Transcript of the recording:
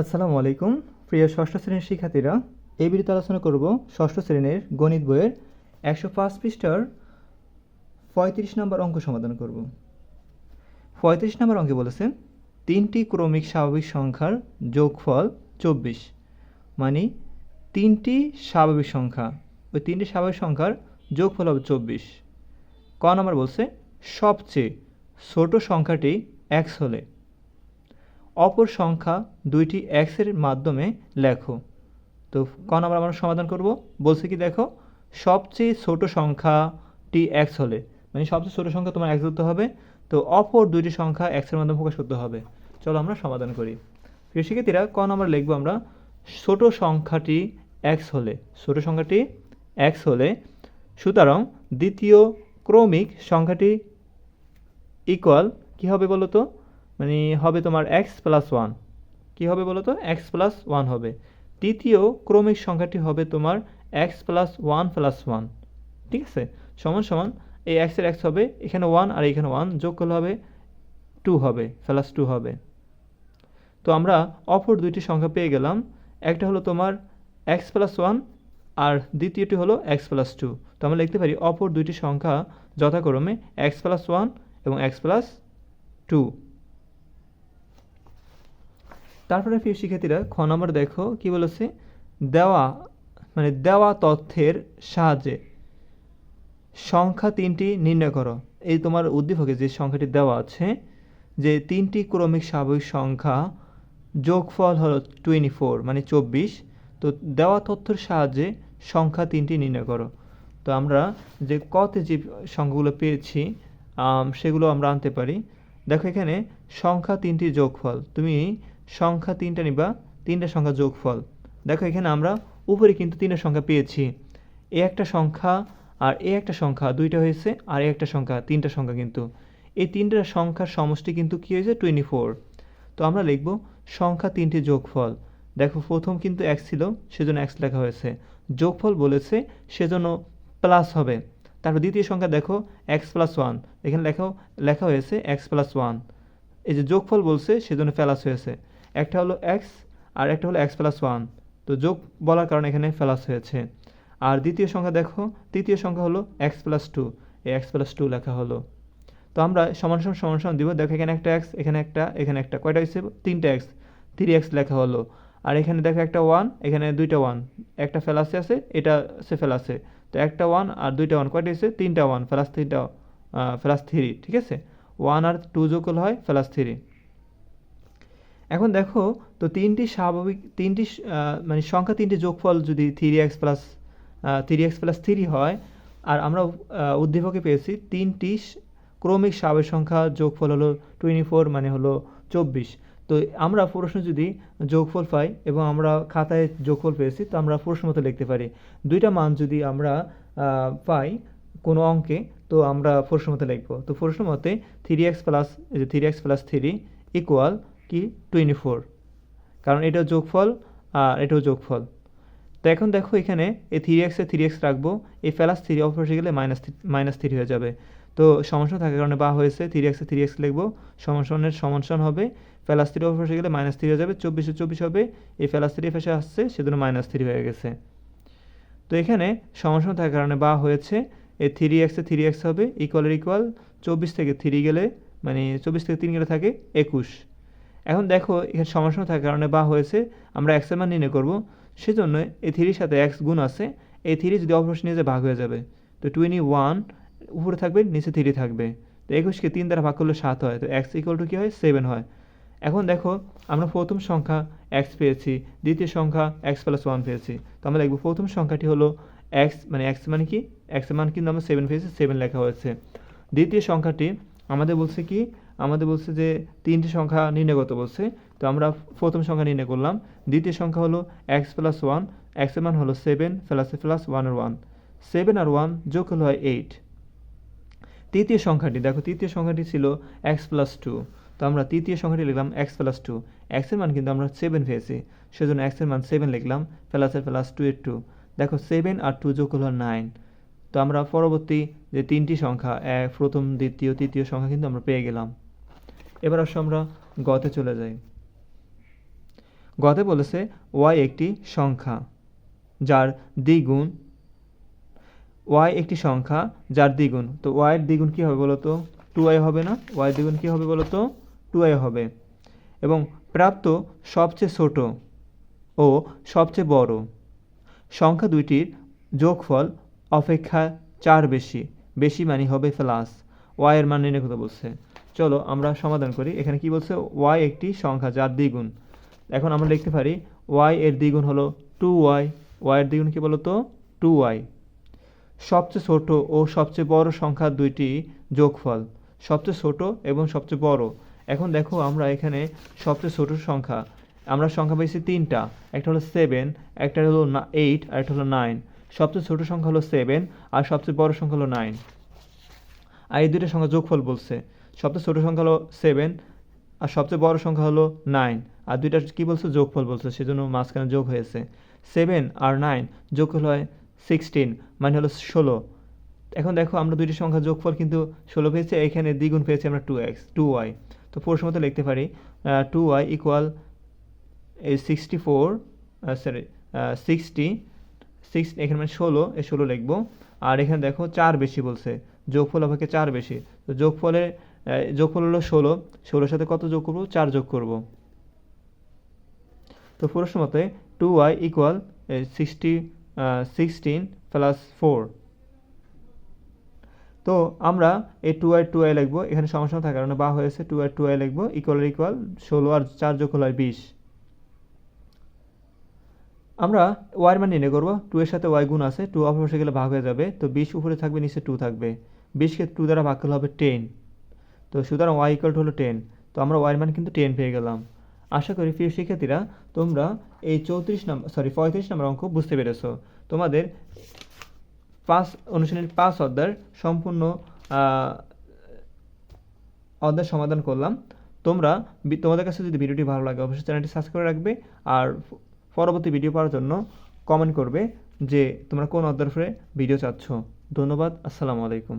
আসসালামু আলাইকুম। প্রিয় ষষ্ঠ শ্রেণির শিক্ষার্থীরা, এই ভিডিওতে আলোচনা করব ষষ্ঠ শ্রেণির গণিত বইয়ের একশো পাঁচ পৃষ্ঠার পঁয়ত্রিশ নম্বর অঙ্ক সমাধান করব। পঁয়ত্রিশ নম্বর অঙ্কে বলেছে, তিনটি ক্রমিক স্বাভাবিক সংখ্যার যোগফল চব্বিশ। মানে তিনটি স্বাভাবিক সংখ্যা, ওই তিনটি স্বাভাবিক সংখ্যার যোগফল হবে চব্বিশ। ক নম্বর বলছে, সবচেয়ে ছোট সংখ্যাটি এক্স হলে অপর সংখ্যা দুইটি এক্সের মাধ্যমে লেখো। তো ক নাম্বার আমরা সমাধান করব। বলছে কি, দেখো, সবচেয়ে ছোট সংখ্যাটি এক্স হলে মানে সবচেয়ে ছোট সংখ্যা তোমার এক্স ধরতে হবে, তো অপর দুইটি সংখ্যা এক্সের মাধ্যমে প্রকাশ করতে হবে। চলো আমরা সমাধান করি। প্রিয় শিক্ষার্থীরা, ক নাম্বার লিখব আমরা, ছোট সংখ্যাটি এক্স হলে, ছোট সংখ্যাটি এক্স হলে, সুতরাং দ্বিতীয় ক্রমিক সংখ্যাটি ইকুয়াল কী হবে বলো তো মানে হবে তোমার এক্স প্লাস ওয়ান কী হবে বলো তো এক্স প্লাস ওয়ান হবে। তৃতীয় ক্রমিক সংখ্যাটি হবে তোমার X plus one plus one ঠিক আছে? সমান সমান এই এক্সের এক্স হবে, এখানে ওয়ান আর এখানে ওয়ান যোগ করলে হবে টু হবে প্লাস টু হবে। তো আমরা অপর দুইটি সংখ্যা পেয়ে গেলাম। একটা হলো তোমার এক্স প্লাস ওয়ান আর দ্বিতীয়টি হলো এক্স প্লাস টু তো আমরা লিখতে পারি অপর দুইটি সংখ্যা যথাক্রমে এক্স প্লাস ওয়ান এবং এক্স প্লাস টু তারপরে প্রিয় শিক্ষার্থীরা, খ নম্বর দেখো, কি বলেছে? দেওয়া মানে দেওয়া তথ্যের সাহায্যে সংখ্যা তিনটি নির্ণয় করো। এই তোমার উদ্দীপকে যে সংখ্যাটি দেওয়া আছে, যে তিনটি ক্রমিক স্বাভাবিক সংখ্যা যোগফল হলো টোয়েন্টি ফোর মানে চব্বিশ, তো দেওয়া তথ্যের সাহায্যে সংখ্যা তিনটি নির্ণয় করো। তো আমরা যে কতে যে সংখ্যাগুলো পেয়েছি সেগুলো আমরা আনতে পারি। দেখো এখানে সংখ্যা তিনটি যোগফল। তুমি সংখ্যা তিনটা নিবা, তিনটা সংখ্যা যোগফল। দেখো এখানে আমরা উপরে কিন্তু তিনটা সংখ্যা পেয়েছি। এ একটা সংখ্যা আর এ একটা সংখ্যা, দুইটা হয়েছে আর এ একটা সংখ্যা, তিনটা সংখ্যা কিন্তু। এই তিনটা সংখ্যার সমষ্টি কিন্তু কী হয়েছে? টোয়েন্টি ফোর তো আমরা লিখব সংখ্যা তিনটি যোগফল। দেখো প্রথম কিন্তু এক ছিল, সেজন্য এক্স লেখা হয়েছে। যোগফল বলেছে সেজন্য প্লাস হবে। তারপর দ্বিতীয় সংখ্যা দেখো এক্স প্লাস ওয়ান এখানে লেখা লেখা হয়েছে এক্স প্লাস ওয়ান এই যে যোগফল বলছে, সেজন্য প্লাস হয়েছে। একটা হলো এক্স আর একটা হলো এক্স প্লাস ওয়ান তো যোগ বলার কারণে এখানে প্লাস হয়েছে। আর দ্বিতীয় সংখ্যা দেখো, তৃতীয় সংখ্যা হলো এক্স প্লাস টু এই এক্স প্লাস টু লেখা হলো। তো আমরা সমান সমান সমান সমান দিব। দেখো এখানে একটা এক্স এখানে একটা এখানে একটা। কয়টা হয়েছে? তিনটা এক্স থ্রি এক্স লেখা হলো। আর এখানে দেখো একটা ওয়ান এখানে দুইটা ওয়ান একটা ফেলাসে আছে, এটা সে ফেলাসে তো একটা ওয়ান আর দুইটা ওয়ান কয়টা হয়েছে? তিনটা ওয়ান প্লাস তিনটা প্লাস থ্রি ঠিক আছে? ওয়ান আর টু যোগ হয় প্লাস থ্রি এখন দেখো, তো তিনটি স্বাভাবিক, তিনটি মানে সংখ্যা তিনটি যোগফল যদি three X plus three X plus three হয়, আর আমরা উদ্দীপকে পেয়েছি, তিনটি ক্রমিক স্বাভাবিক সংখ্যা যোগফল হলো টোয়েন্টি ফোর মানে হলো চব্বিশ। তো আমরা প্রশ্ন যদি যোগফল পাই এবং আমরা খাতায় যোগফল পেয়েছি, তো আমরা প্রশ্ন মতো লিখতে পারি। দুইটা মান যদি আমরা পাই কোনো অঙ্কে, তো আমরা প্রশ্ন মতো লিখব। তো প্রশ্ন মতে three X plus three X plus three equal কি? টোয়েন্টি ফোর কারণ এটাও যোগফল, আর এটাও যোগফল। তো এখন দেখো এখানে এই থ্রি এক্সে থ্রি এক্স রাখব, এই প্লাস থ্রি অফ অপরে গেলে মাইনাস মাইনাস থ্রি হয়ে যাবে। তো সমস্যা থাকার কারণে বা হয়েছে থ্রি এক্সে থ্রি এক্স লিখব সমানসনের সমানসন হবে, প্লাস থ্রি অফ অপরে গেলে মাইনাস থ্রি হয়ে যাবে, চব্বিশে চব্বিশ হবে, এই প্লাস থ্রি ফেসে আসছে, সেজন্য মাইনাস থ্রি হয়ে গেছে। তো এখানে সমানসন থাকার কারণে বা হয়েছে, এই থ্রি এক্সে থ্রি এক্স হবে ইকুয়ালের ইকুয়াল চব্বিশ থেকে থ্রি গেলে মানে চব্বিশ থেকে তিন গেলে থাকে একুশ। এখন দেখো, এখানে সমাসন থাকার কারণে বা হয়েছে, আমরা এক্সের মান নির্ণয় করব। সেজন্য এই থ্রির সাথে এক্স গুণ আছে, এই থ্রি যদি অপরশ নিয়ে ভাগ হয়ে যাবে। তো টোয়েন্টি ওয়ান উপরে থাকবে, নিচে থ্রি থাকবে। তো একুশকে তিন দ্বারা ভাগ করলে সাত হয়, তো এক্স ইকুয়াল টু কী হয়? সেভেন হয়। এখন দেখো, আমরা প্রথম সংখ্যা এক্স পেয়েছি, দ্বিতীয় সংখ্যা এক্স প্লাস ওয়ান পেয়েছি। তো আমরা লিখব, প্রথম সংখ্যাটি হলো এক্স মানে এক্স মানে কি? এক্স মান কিন্তু আমরা সেভেন পেয়েছি সেভেন লেখা হয়েছে। দ্বিতীয় সংখ্যাটি আমাদের বলছে কি? আমাদের বলছে যে তিনটি সংখ্যা নির্ণয় করতে বলছে। তো আমরা প্রথম সংখ্যা নির্ণয় করলাম। দ্বিতীয় সংখ্যা হলো এক্স প্লাস ওয়ান এক্সের মান হলো সেভেন প্লাস প্লাস ওয়ান আর ওয়ান সেভেন আর ওয়ান যোগ হলো হয় এইট তৃতীয় সংখ্যাটি, দেখো তৃতীয় সংখ্যাটি ছিল এক্স প্লাস টু তো আমরা তৃতীয় সংখ্যাটি লিখলাম এক্স প্লাস টু এক্সের মান কিন্তু আমরা সেভেন পেয়েছি। সেজন্য এক্সের মান সেভেন লিখলাম প্লাসের প্লাস টু এর টু দেখো সেভেন আর টু যোগ হলো নাইন তো আমরা পরবর্তী যে তিনটি সংখ্যা, এক, প্রথম, দ্বিতীয়, তৃতীয় সংখ্যা কিন্তু আমরা পেয়ে গেলাম। এবার আসো আমরা গতে চলে যাই। গতে বলেছে ওয়াই একটি সংখ্যা, যার দ্বিগুণ, ওয়াই একটি সংখ্যা, যার দ্বিগুণ। তো ওয়াইয়ের দ্বিগুণ কী হবে বলো তো টু ওয়াই হবে না? ওয়াইয়ের দ্বিগুণ কী হবে বলো তো টু ওয়াই হবে। এবং প্রাপ্ত সবচেয়ে ছোট ও সবচেয়ে বড় সংখ্যা দুইটির যোগফল অপেক্ষা চার বেশি। বেশি মানে হবে প্লাস। ওয়াই এর মান নির্ণয় করতে বলছে। চলো আমরা সমাধান করি। এখানে কি বলছে? ওয়াই একটি সংখ্যা যার দ্বিগুণ। এখন আমরা লিখতে পারি ওয়াই এর দ্বিগুণ হলো টু ওয়াই ওয়াই এর দ্বিগুণ কি বলো তো টু ওয়াই সবচেয়ে ছোট ও সবচেয়ে বড় সংখ্যা দুইটি যোগফল। সবচেয়ে ছোট এবং সবচেয়ে বড়। এখন দেখো আমরা এখানে সবচেয়ে ছোট সংখ্যা। আমরা সংখ্যা পেয়েছি তিনটা। একটা হলো সেভেন একটা হলো এইট আর একটা হলো নাইন সবচেয়ে ছোট সংখ্যা হলো সেভেন আর সবচেয়ে বড় সংখ্যা হলো নাইন আর এই দুইটা সংখ্যা যোগফল বলছে। সবচেয়ে ছোট সংখ্যা হলো সেভেন আর সবচেয়ে বড় সংখ্যা হলো নাইন আর দুইটা কী বলছে? যোগফল বলছে সেজন্য মাঝখানে যোগ হয়েছে। সেভেন আর নাইন যোগফল হয় সিক্সটিন মানে হলো ষোলো। এখন দেখো আমরা দুইটি সংখ্যা যোগফল কিন্তু ষোলো পেয়েছি এখানে দ্বিগুণ পেয়েছি আমরা টু এক্স টু ওয়াই তো প্রশ্ন মতো লিখতে পারি টু ওয়াই ইকুয়াল এই sixty four sorry sixty six এখানে মানে ষোলো এই ষোলো লিখব। আর এখানে দেখো চার বেশি বলছে যোগফল অপেক্ষা চার বেশি। তো যোগফলে আহ, যোগফল হলো ষোলো। ষোলোর সাথে কত যোগ করব? চার যোগ করব। তো প্রশ্ন মতে two Y equal sixty sixteen plus four তো আমরা এই টু আই টু আই লিখব। এখানে সমস্যা থাকার কারণে বা হয়েছে টু আই টু আই লিখব। ইকুয়াল ইকুয়াল ষোলো আর চার যোগ হলো হয় বিশ। আমরা ওয়াই মান নির্ণয় করব। টু এর সাথে ওয়াই গুণ আছে। টু অপর গেলে ভাগ হয়ে যাবে। তো বিশ উপরে থাকবে, নিচে টু থাকবে। বিশকে টু দ্বারা ভাগ করলে হবে টেন তো সুতরাং ওয়াই ইকুয়াল হলো টেন তো আমরা ওয়াই মান কিন্তু টেন পেয়ে গেলাম। আশা করি প্রিয় শিক্ষার্থীরা, তোমরা এই চৌত্রিশ নম্বর সরি পঁয়ত্রিশ নম্বর অঙ্ক বুঝতে পেরেছ। তোমাদের পাঁচ অনুশীলনের পাঁচ অধ্যায়ের সম্পূর্ণ অধ্যায় সমাধান করলাম। তোমরা তোমাদের কাছে যদি ভিডিওটি ভালো লাগে, অবশ্যই চ্যানেলটি সাবস্ক্রাইব করে রাখবে আর পরবর্তী ভিডিও পাওয়ার জন্য কমেন্ট করবে যে তোমরা কোন অধ্যায়ের ভিডিও চাচ্ছ। ধন্যবাদ, আসসালামু আলাইকুম।